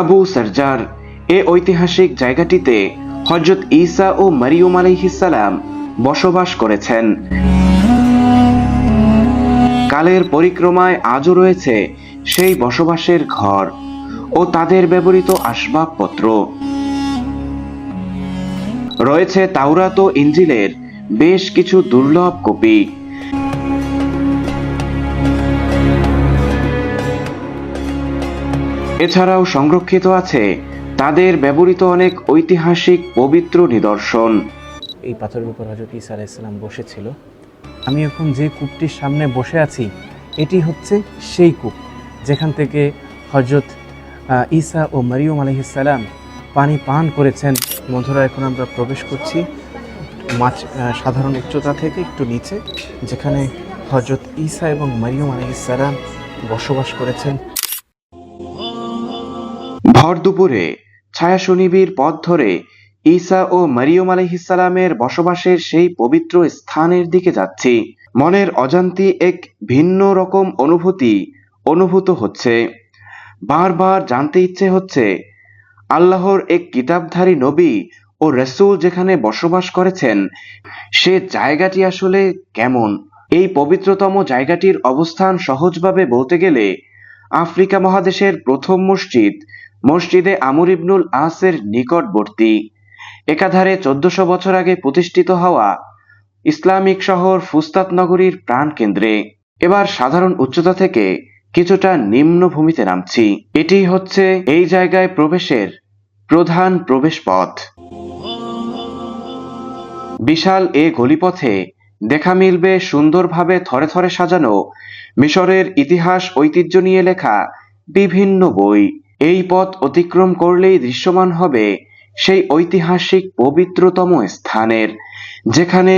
আবু সারজার এ ঐতিহাসিক জায়গাটিতে হজরত ঈসা ও মারিয়ম আলাইহিসালাম বসবাস করেছেন। কালের পরিক্রমায় আজও রয়েছে সেই বসবাসের ঘর ও তাদের ব্যবহৃত আসবাবপত্র। রয়েছে তাওরাত ও ইঞ্জিলের বেশ কিছু দুর্লভ কপি। এছাড়াও সংরক্ষিত আছে তাদের ব্যবহৃত অনেক ঐতিহাসিক পবিত্র নিদর্শন। এই পাথরের উপর হজরত ইসা আলাইসাল্লাম বসেছিল। আমি এখন যে কূপটির সামনে বসে আছি, এটি হচ্ছে সেই কূপ যেখান থেকে হজরত ঈসা ও মারিয়ম আলহিসাল্লাম পানি পান করেছেন। বন্ধুরা, এখন আমরা প্রবেশ করছি মাছ সাধারণ উচ্চতা থেকে একটু নিচে, যেখানে হজরত ঈসা এবং মারিয়ম আলহিসাল্লাম বসবাস করেছেন। ভর দুপুরে ছায়া শনিবীর পথ ধরে ঈসা ও মারিয়ম আলাইহিসালামের বসবাসের সেই পবিত্র স্থানের দিকে যাচ্ছি। মনের অজান্তি এক ভিন্ন রকম অনুভূতি অনুভূত হচ্ছে। বারবার জানতে ইচ্ছে হচ্ছে, আল্লাহর এক কিতাবধারী নবী ও রসুল যেখানে বসবাস করেছেন, সে জায়গাটি আসলে কেমন? এই পবিত্রতম জায়গাটির অবস্থান সহজভাবে বলতে গেলে আফ্রিকা মহাদেশের প্রথম মসজিদ মসজিদে আমর ইবনুল আসের নিকটবর্তী। একাধারে চোদ্দশো বছর আগে প্রতিষ্ঠিত হওয়া ইসলামিক শহর ফুস্তাত নগরীর প্রাণকেন্দ্রে। এবার সাধারণ উচ্চতা থেকে কিছুটা নিম্ন ভূমিতে নামছি। এটি হচ্ছে এই জায়গায় প্রবেশের প্রধান প্রবেশ পথ বিশাল এ গলিপথে দেখা মিলবে সুন্দরভাবে থরে থরে সাজানো মিশরের ইতিহাস ঐতিহ্য নিয়ে লেখা বিভিন্ন বই। এই পথ অতিক্রম করলেই দৃশ্যমান হবে সেই ঐতিহাসিক পবিত্রতম স্থানের, যেখানে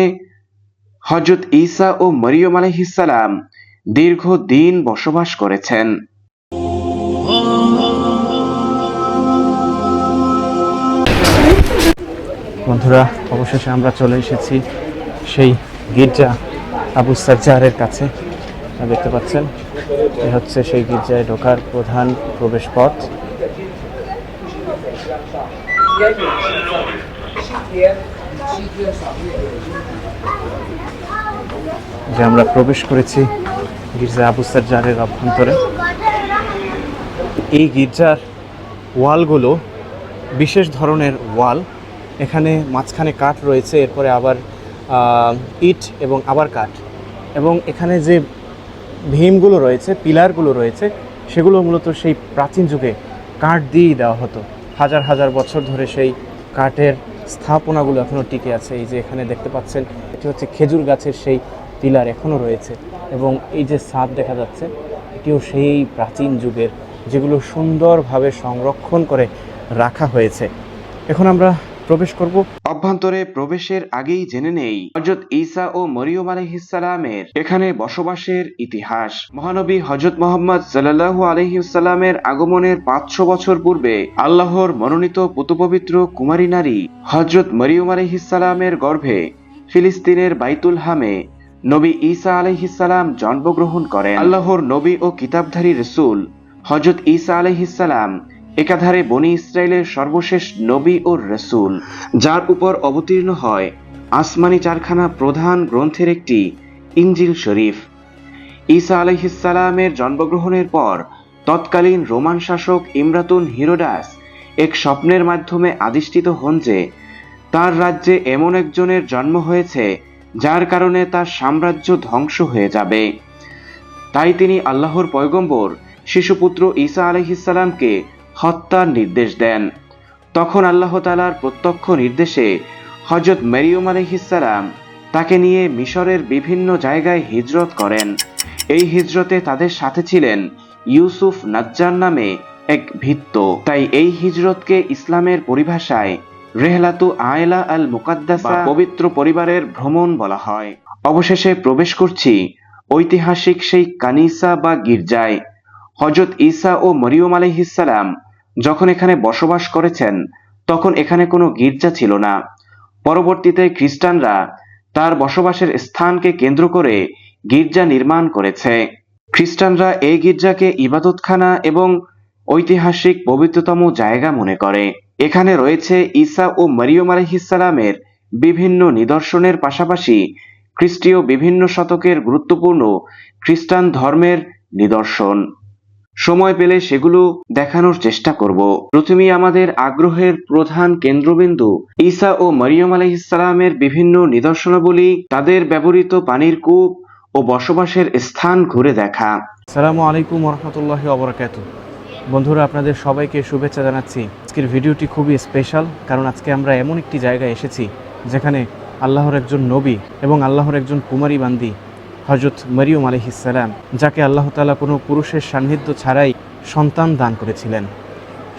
হজরত ঈসা ও মরিয়ম আলহিসাল্লাম দীর্ঘদিন বসবাস করেছেন। বন্ধুরা, অবশেষে আমরা চলে এসেছি সেই গির্জা আবু সাজ্জারের কাছে। দেখতে পাচ্ছেন এ হচ্ছে সেই গির্জায় ঢোকার প্রধান প্রবেশ পথ যে আমরা প্রবেশ করেছি গির্জা আবু সাজ্জারের অভ্যন্তরে। এই গির্জার ওয়ালগুলো বিশেষ ধরনের ওয়াল। এখানে মাঝখানে কাঠ রয়েছে, এরপরে আবার ইট এবং আবার কাঠ। এবং এখানে যে ভীমগুলো রয়েছে, পিলারগুলো রয়েছে, সেগুলো মূলত সেই প্রাচীন যুগে কাঠ দিয়েই দেওয়া হতো। হাজার হাজার বছর ধরে সেই কাঠের স্থাপনাগুলো এখনও টিকে আছে। এই যে এখানে দেখতে পাচ্ছেন, এটি হচ্ছে খেজুর গাছের সেই পিলার এখনও রয়েছে এবং এই যে ছাদ দেখা যাচ্ছে, এটিও সেই প্রাচীন যুগের, যেগুলো সুন্দরভাবে সংরক্ষণ করে রাখা হয়েছে। এখন আমরা প্রবেশ করব। অভ্যন্তরে প্রবেশের আগেই জেনে নেই হজরত ঈসা ও মরিয়ম আলহিসালামের এখানে বসবাসের ইতিহাস। মহানবী হজরত মোহাম্মদ সাল্লাল্লাহু আলহিসাল্লামের আগমনের পাঁচশো বছর পূর্বে আল্লাহর মনোনীত পুতপবিত্র কুমারী নারী হজরত মরিয়ম আলহিসালামের গর্ভে ফিলিস্তিনের বাইতুল হামে নবী ঈসা আলহিসাল্লাম জন্মগ্রহণ করেন। আল্লাহর নবী ও কিতাবধারী রসুল হজরত ঈসা আলহিসাল্লাম একাধারে বনি ইসরায়েলের সর্বশেষ নবী ও রসুল, যার উপর অবতীর্ণ হয় আসমানি চারখানা প্রধান গ্রন্থের একটি ইঞ্জিল শরীফ। ঈসা আলহিসাল্লামের জন্মগ্রহণের পর তৎকালীন রোমান শাসক ইমরাতুন হিরোডাস এক স্বপ্নের মাধ্যমে আদিষ্টিত হন যে, তার রাজ্যে এমন একজনের জন্ম হয়েছে যার কারণে তার সাম্রাজ্য ধ্বংস হয়ে যাবে। তাই তিনি আল্লাহর পয়গম্বর, শিশুপুত্র ঈসা আলহিসাল্লামকে হত্যার নির্দেশ দেন। তখন আল্লাহ তালার প্রত্যক্ষ নির্দেশে হজরত মেরিয়ম আলহিসাল্লাম তাকে নিয়ে মিশরের বিভিন্ন জায়গায় হিজরত করেন। এই হিজরতে তাদের সাথে ছিলেন ইউসুফ নাজ্জার নামে এক ভিত্ত তাই এই হিজরতকে ইসলামের পরিভাষায় রেহলাতু আয়লা আল মুকাদ্দাসা পবিত্র পরিবারের ভ্রমণ বলা হয়। অবশেষে প্রবেশ করছি ঐতিহাসিক সেই কানিসা বা গির্জায়। হজরত ঈসা ও মরিয়ম আলহিসাল্লাম যখন এখানে বসবাস করেছেন, তখন এখানে কোনো গির্জা ছিল না। পরবর্তীতে খ্রিস্টানরা তার বসবাসের স্থানকে কেন্দ্র করে গির্জা নির্মাণ করেছে। খ্রিস্টানরা এই গির্জাকে ইবাদতখানা এবং ঐতিহাসিক পবিত্রতম জায়গা মনে করে। এখানে রয়েছে ঈসা ও মরিয়ম আলহিসালামের বিভিন্ন নিদর্শনের পাশাপাশি খ্রিস্টীয় বিভিন্ন শতকের গুরুত্বপূর্ণ খ্রিস্টান ধর্মের নিদর্শন। সময় পেলে সেগুলো দেখানোর চেষ্টা করব। প্রথমেই আমাদের আগ্রহের প্রধান কেন্দ্রবিন্দু ঈসা ও মরিয়ম আলহিসালামের বিভিন্ন নিদর্শনাবলী, তাদের ব্যবহৃত পানির কূপ ও বসবাসের স্থান ঘুরে দেখা। সালামু আলাইকুম রহমতুল্লাহ অবরাকাত বন্ধুরা, আপনাদের সবাইকে শুভেচ্ছা জানাচ্ছি। আজকের ভিডিওটি খুবই স্পেশাল, কারণ আজকে আমরা এমন একটি জায়গায় এসেছি যেখানে আল্লাহর একজন নবী এবং আল্লাহর একজন কুমারী বান্দি হজরত মরিয়ম আলহিসাল্লাম যাকে আল্লাহ তালা কোনো পুরুষের সান্নিধ্য ছাড়াই সন্তান দান করেছিলেন।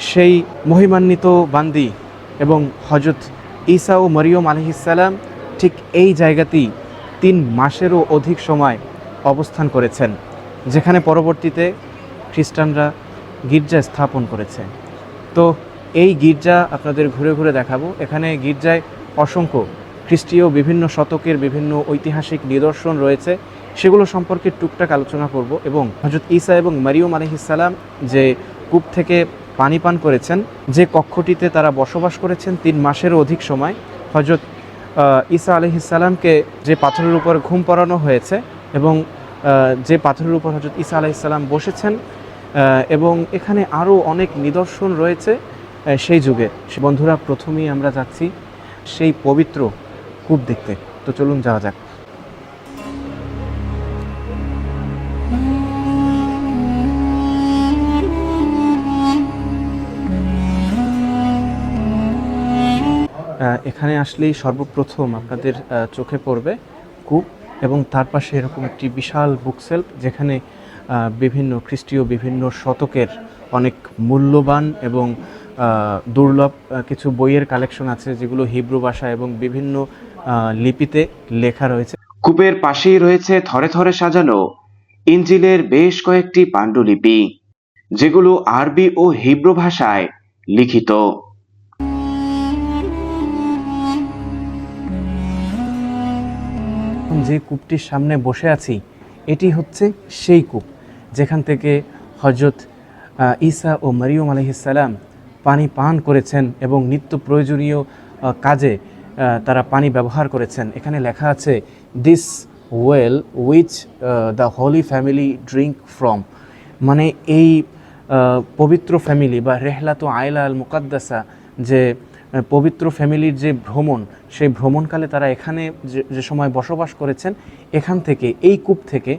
সেই মহিমান্বিত বান্দি এবং হজরত ঈসা ও মরিয়ম আলহিসাল্লাম ঠিক এই জায়গাতেই তিন মাসেরও অধিক সময় অবস্থান করেছেন, যেখানে পরবর্তীতে খ্রিস্টানরা গির্জা স্থাপন করেছে। তো এই গির্জা আপনাদের ঘুরে ঘুরে দেখাবো। এখানে গির্জায় অসংখ্য খ্রিস্টীয় বিভিন্ন শতকের বিভিন্ন ঐতিহাসিক নিদর্শন রয়েছে। সেগুলো সম্পর্কে টুকটাক আলোচনা করব এবং হজরত ঈসা এবং মারিয়ম আলহিসাল্লাম যে কূপ থেকে পানি পান করেছেন, যে কক্ষটিতে তারা বসবাস করেছেন তিন মাসেরও অধিক সময় হজরত ঈসা আলহিসাল্লামকে যে পাথরের উপর ঘুম পড়ানো হয়েছে এবং যে পাথরের উপর হজরত ঈসা আলাইসাল্লাম বসেছেন এবং এখানে আরও অনেক নিদর্শন রয়েছে সেই যুগে। বন্ধুরা, প্রথমেই আমরা যাচ্ছি সেই পবিত্র কূপ দেখতে। তো চলুন যাওয়া যাক। এখানে আসলেই সর্বপ্রথম আপনাদের চোখে পড়বে কূপ এবং তার পাশে এরকম একটি বিশাল বুকসেলফ যেখানে বিভিন্ন খ্রিস্টীয় বিভিন্ন শতকের অনেক মূল্যবান এবং দুর্লভ কিছু বইয়ের কালেকশন আছে যেগুলো হিব্রু ভাষা এবং বিভিন্ন লিপিতে লেখা রয়েছে। কূপের পাশেই রয়েছে থরে থরে সাজানো ইঞ্জিলের বেশ কয়েকটি পাণ্ডুলিপি, যেগুলো আরবি ও হিব্রু ভাষায় লিখিত। যে কূপটির সামনে বসে আছি, এটি হচ্ছে সেই কূপ, যেখান থেকে হজরত ঈসা ও মরিয়ম আলহিসাল্লাম পানি পান করেছেন এবং নিত্য প্রয়োজনীয় কাজে তারা পানি ব্যবহার করেছেন। এখানে লেখা আছে this well which the holy family drink from মানে এই পবিত্র ফ্যামিলি বা রেহলাত আয়লা আল মুকাদ্দাসা যে পবিত্র ফ্যামিলির যে ভ্রমণ, সেই ভ্রমণকালে তারা এখানে যে সময় বসবাস করেছেন, এখান থেকে, এই কূপ থেকে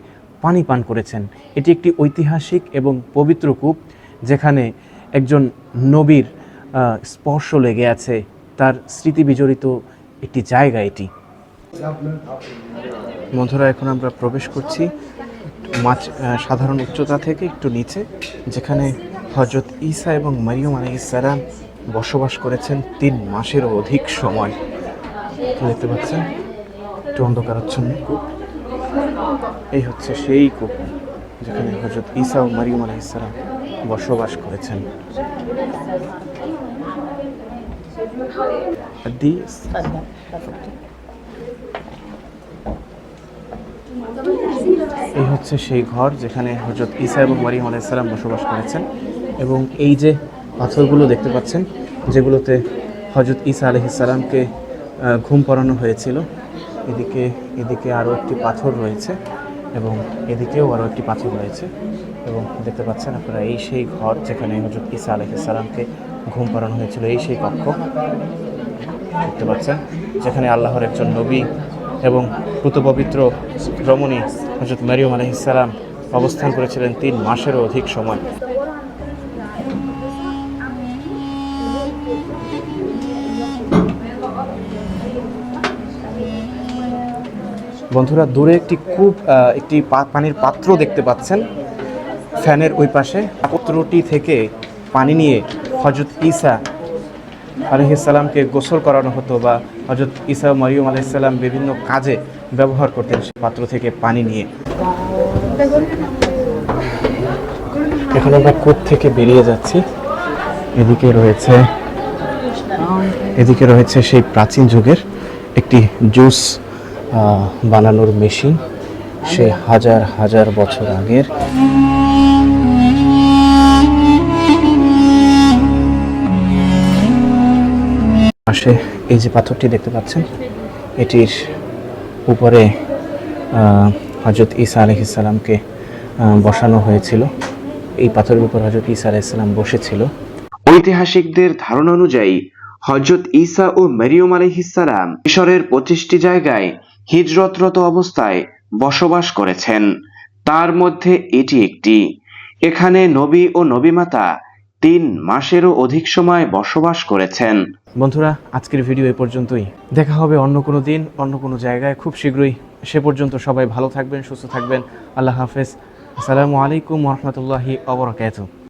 পানি পান করেছেন। এটি একটি ঐতিহাসিক এবং পবিত্র কূপ, যেখানে একজন নবীর স্পর্শ লেগে আছে। তার স্মৃতি বিজড়িত একটি জায়গা এটি। বন্ধুরা, এখন আমরা প্রবেশ করছি মাছ সাধারণ উচ্চতা থেকে একটু নিচে, যেখানে হজরত ঈসা এবং মারিয়ম আলী আলাইসালাম বসবাস করেছেন তিন মাসেরও অধিক সময়। দেখতে পাচ্ছেন? একটু অন্ধকারাচ্ছন্ন কূপ। এই হচ্ছে সেই কূপ যেখানে হজরত ঈসা ও মারিয়ম আলাইসালাম বসবাস করেছেন। এই হচ্ছে সেই ঘর যেখানে হজরত ঈসা এবং মারিয়াম আলাইসাল্লাম বসবাস করেছেন। এবং এই যে পাথরগুলো দেখতে পাচ্ছেন, যেগুলোতে হজরত ঈসা আলহিসাল্লামকে ঘুম পড়ানো হয়েছিল। এদিকে এদিকে আরও একটি পাথর রয়েছে এবং এদিকেও আরও একটি পাথর রয়েছে এবং দেখতে পাচ্ছেন আপনারা এই সেই ঘর যেখানে হজরত ঈসা আলহিসাল্লামকে ঘুম পড়ানো হয়েছিল, এই সেই কক্ষ দেখতে পাচ্ছেন, যেখানে আল্লাহর একজন নবী এবং পবিত্র রমণী হজরত মারিয়ম আলহিসাল্লাম অবস্থান করেছিলেন তিন মাসেরও অধিক সময়। বন্ধুরা, দূরে একটি কূপ একটি পানির পাত্র দেখতে পাচ্ছেন। ফ্যানের ওই পাশে। পাত্রটি থেকে পানি নিয়ে হজরত ঈসা আলহিসাল্লামকে গোসল করানো হতো বা হজরত ঈসা মরিয়ম আলহিসাল্লাম বিভিন্ন কাজে ব্যবহার করতেন সে পাত্র থেকে পানি নিয়ে। এখন আমরা কূপ থেকে বেরিয়ে যাচ্ছি? এদিকে রয়েছে এদিকে রয়েছে সেই প্রাচীন যুগের একটি জুস বানানোর মেশিন সে হাজার হাজার বছর আগের। পাশে এই যে পাথরটি দেখতে পাচ্ছেন, এটির উপরে হজরত ঈসা ইসালামকে বসানো হয়েছিল। এই পাথরের উপর হজরত ঈসা ইসলাম বসেছিল। ঐতিহাসিকদের ধারণা অনুযায়ী হজরত ঈসা ও মারিয়ম আলহিসাল্লাম মিশরের পঁচিশটি জায়গায় হিজরতরত অবস্থায় বসবাস করেছেন। তার মধ্যে এটি একটি। এখানে নবী ও নবীমাতা তিন মাসেরও অধিক সময় বসবাস করেছেন। বন্ধুরা, আজকের ভিডিও এ পর্যন্তই। দেখা হবে অন্য কোনো দিন, অন্য কোনো জায়গায়। খুব শীঘ্রই। সে পর্যন্ত সবাই ভালো থাকবেন, সুস্থ থাকবেন। আল্লাহ হাফেজ। আসসালামু আলাইকুম রহমতুল্লাহি অবরাকাতুহ